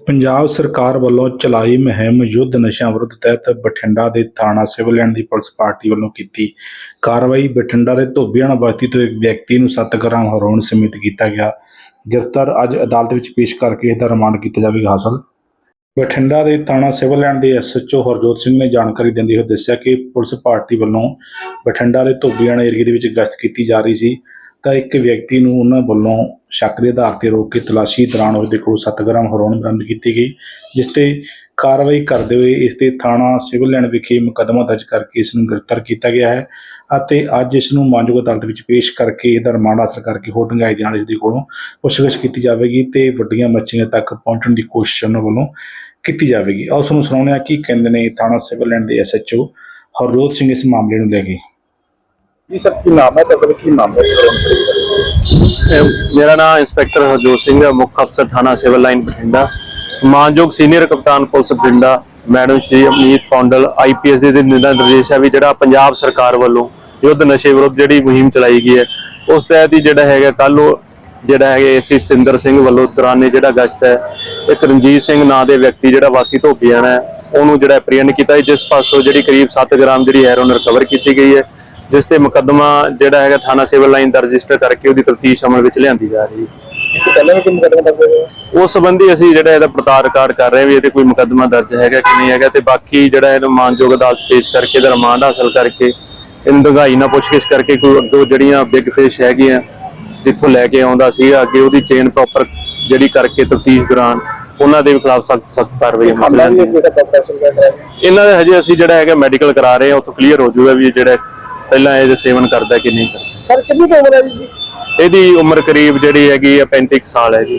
ਪੰਜਾਬ ਸਰਕਾਰ ਵੱਲੋਂ ਚਲਾਈ ਮੁਹਿੰਮ ਯੁੱਧ ਨਸ਼ਿਆਂ ਵਿਰੁੱਧ ਤਹਿਤ ਬਠਿੰਡਾ ਦੇ ਥਾਣਾ ਸਿਵਲ ਲਾਈਨ ਦੀ ਪੁਲਿਸ ਪਾਰਟੀ ਵੱਲੋਂ ਕੀਤੀ ਕਾਰਵਾਈ। ਬਠਿੰਡਾ ਦੇ ਧੋਬੀਆਣਾ ਬਸਤੀ ਤੋਂ ਇੱਕ ਵਿਅਕਤੀ ਨੂੰ 7 ਗ੍ਰਾਮ ਹੈਰੋਇਨ ਸਮੇਤ ਕੀਤਾ ਗਿਆ। ਗ੍ਰਿਫਤਾਰ ਅੱਜ ਅਦਾਲਤ ਵਿੱਚ ਪੇਸ਼ ਕਰਕੇ ਇਸ ਰਿਮਾਂਡ ਕੀਤਾ ਜਾਵੇਗਾ। ਹਾਸਲ। ਬਠਿੰਡਾ ਦੇ ਥਾਣਾ ਸਿਵਲ ਲਾਈਨ ਦੇ ਐਸਐਚਓ ਹਰਜੋਤ ਸਿੰਘ ਨੇ ਜਾਣਕਾਰੀ ਦਿੰਦੇ ਹੋਏ ਦੱਸਿਆ ਕਿ ਪੁਲਿਸ ਪਾਰਟੀ ਵੱਲੋਂ ਬਠਿੰਡਾ ਦੇ ਧੋਬੀਆਣਾ ਏਰੀਏ ਦੇ ਵਿੱਚ ਗਸ਼ਤ ਕੀਤੀ ਜਾ ਰਹੀ ਸੀ। ਤਾਂ ਇੱਕ ਵਿਅਕਤੀ ਨੂੰ ਉਹਨਾਂ ਵੱਲੋਂ ਸ਼ੱਕ ਦੇ ਆਧਾਰ ਤੇ ਰੋਕ ਕੇ ਤਲਾਸ਼ੀ ਦੌਰਾਨ ਉਸਦੇ ਕੋਲ 7 ਗ੍ਰਾਮ ਹੈਰੋਇਨ ਬਰਾਮਦ ਕੀਤੀ ਗਈ, ਜਿਸ ਤੇ ਕਾਰਵਾਈ ਕਰਦੇ ਹੋਏ ਇਸ ਤੇ ਥਾਣਾ ਸਿਵਲ ਲਾਈਨ ਵਿਖੇ ਮੁਕੱਦਮਾ ਦਰਜ ਕਰਕੇ ਇਸ ਨੂੰ ਗ੍ਰਿਫਤਾਰ ਕੀਤਾ ਗਿਆ ਹੈ ਅਤੇ ਅੱਜ ਇਸ ਨੂੰ ਮਾਨਯੋਗ ਅਦਾਲਤ ਵਿੱਚ ਪੇਸ਼ ਕਰਕੇ ਇਹਦਾ ਰਿਮਾਂਡ ਹਾਸਲ ਕਰਕੇ ਹੋਰ ਡੂੰਘਾਈ ਦੇ ਨਾਲ ਇਸ ਦੇ ਕੋਲੋਂ ਪੁੱਛਗਿੱਛ ਕੀਤੀ ਜਾਵੇਗੀ ਤੇ ਵੱਡੀਆਂ ਮੱਛੀਆਂ ਤੱਕ ਪਹੁੰਚਣ ਦੀ ਕੋਸ਼ਿਸ਼ ਉਹਨਾਂ ਵੱਲੋਂ ਕੀਤੀ ਜਾਵੇਗੀ। ਆਓ ਤੁਹਾਨੂੰ ਸੁਣਾਉਂਦੇ ਹਾਂ ਕੀ ਕਹਿੰਦੇ ਨੇ ਥਾਣਾ ਸਿਵਲ ਲਾਈਨ ਦੇ ਐਸਐਚਓ ਹਰਜੋਤ ਸਿੰਘ ਇਸ ਮਾਮਲੇ ਨੂੰ ਲੈ ਕੇ। ਜੀ ਸਰ, ਕੀ ਨਾਮ ਹੈ ਤੁਹਾਡਾ ਕੀ ਨਾਮ ਹੈ? ਇਹ ਮੇਰਾ ਨਾਮ ਇੰਸਪੈਕਟਰ ਹਰਜੋਤ ਸਿੰਘ ਹੈ, ਮੁੱਖ ਅਫਸਰ ਥਾਣਾ ਸਿਵਲ ਲਾਈਨ ਬਠਿੰਡਾ। ਮਾਨਯੋਗ ਸੀਨੀਅਰ ਕਪਤਾਨ police Bathinda, madam Shri Amneet Kondal IPS ਦੇ ਨਿਰਦਾ ਨਿਰਦੇਸ਼ ਹੈ ਵੀ ਜਿਹੜਾ ਪੰਜਾਬ ਸਰਕਾਰ ਵੱਲੋਂ ਯੁੱਧ ਨਸ਼ੇ ਵਿਰੁੱਧ ਜਿਹੜੀ ਮੁਹਿੰਮ ਚਲਾਈ ਗਈ ਹੈ, ਉਸ ਤਹਿਤ ਹੀ ਜਿਹੜਾ ਹੈਗਾ ਕੱਲ ਉਹ ਜਿਹੜਾ ਹੈਗਾ ਏਸੀ ਸਤਿੰਦਰ ਸਿੰਘ ਵੱਲੋਂ ਦੌਰਾਨੇ ਜਿਹੜਾ ਗਸ਼ਤ ਹੈ, ਇੱਕ ਰਣਜੀਤ ਸਿੰਘ ਨਾਂ ਦੇ ਵਿਅਕਤੀ ਜਿਹੜਾ ਵਾਸੀ ਧੋਬੀਆਣਾ ਹੈ, ਉਹਨੂੰ ਜਿਹੜਾ ਐਪਰੀਹੈਂਡ ਕੀਤਾ ਜਿਸ ਪਾਸੋਂ ਜਿਹੜੀ ਕਰੀਬ 7 ਗ੍ਰਾਮ ਜਿਹੜੀ ਹੈਰੋਨ ਰਿਕਵਰ ਕੀਤੀ ਗਈ ਹੈ ਜਿਸ ਤੇ ਮੁਕੱਦਮਾ ਜਿਹੜਾ ਹੈਗਾ ਥਾਣਾ ਸਿਵਲ ਲਾਈਨ ਦਾ ਰਜਿਸਟਰ ਕਰਕੇ ਉਹਦੀ ਤਫਤੀਸ਼ ਅਮਲ ਵਿੱਚ ਲਿਆਂਦੀ ਜਾ ਰਹੀ ਹੈ। ਇਸ ਤੋਂ ਪਹਿਲਾਂ ਵੀ ਕੋਈ ਮੁਕੱਦਮਾ ਦਰਜ ਹੋਇਆ? ਉਸ ਸੰਬੰਧੀ ਅਸੀਂ ਜਿਹੜਾ ਇਹਦਾ ਪੜਤਾਲ ਰਿਕਾਰਡ ਕਰ ਰਹੇ ਹਾਂ ਵੀ ਇਹਦੇ ਕੋਈ ਮੁਕੱਦਮਾ ਦਰਜ ਹੈਗਾ ਕਿ ਨਹੀਂ ਹੈਗਾ ਤੇ ਬਾਕੀ ਜਿਹੜਾ ਇਹਨੂੰ ਮਾਨਯੋਗ ਅਦਾਲਤ ਪੇਸ਼ ਕਰਕੇ ਇਹਦਾ ਰਿਮਾਂਡ ਹਾਸਲ ਕਰਕੇ ਇਹਨੂੰ ਡੂੰਘਾਈ ਨਾਲ ਪੁੱਛਗਿੱਛ ਕਰਕੇ ਕੋਈ ਅੱਗੋਂ ਜਿਹੜੀਆਂ ਬਿਗ ਫਿਸ਼ ਹੈਗੀਆਂ ਜਿੱਥੋਂ ਲੈ ਕੇ ਆਉਂਦਾ ਸੀ ਅੱਗੇ ਉਹਦੀ ਚੇਨ ਪ੍ਰੋਪਰ ਜਿਹੜੀ ਕਰਕੇ ਤਫਤੀਸ਼ ਦੌਰਾਨ ਉਹਨਾਂ ਦੇ ਖਿਲਾਫ ਸਖਤ ਸਖਤ ਕਾਰਵਾਈ ਅਮਲ ਇਹਨਾਂ ਦੇ ਹਜੇ ਅਸੀਂ ਜਿਹੜਾ ਹੈਗਾ ਮੈਡੀਕਲ ਕਰਾ ਰਹੇ ਹਾਂ ਉੱਥੋਂ ਕਲੀਅਰ ਹੋ ਜਾਊਗਾ ਵੀ ਜਿਹੜਾ ਪਹਿਲਾਂ ਇਹ ਸੇਵਨ ਕਰਦਾ ਕਿ ਨਹੀਂ ਕਰਦਾ। ਸਰ ਕਿੰਨੀ ਕੁ ਉਮਰ ਹੈ ਜੀ? ਇਹਦੀ ਉਮਰ ਕਰੀਬ ਜਿਹੜੀ ਹੈਗੀ ਆ 35 ਕੁ ਸਾਲ ਹੈ ਜੀ।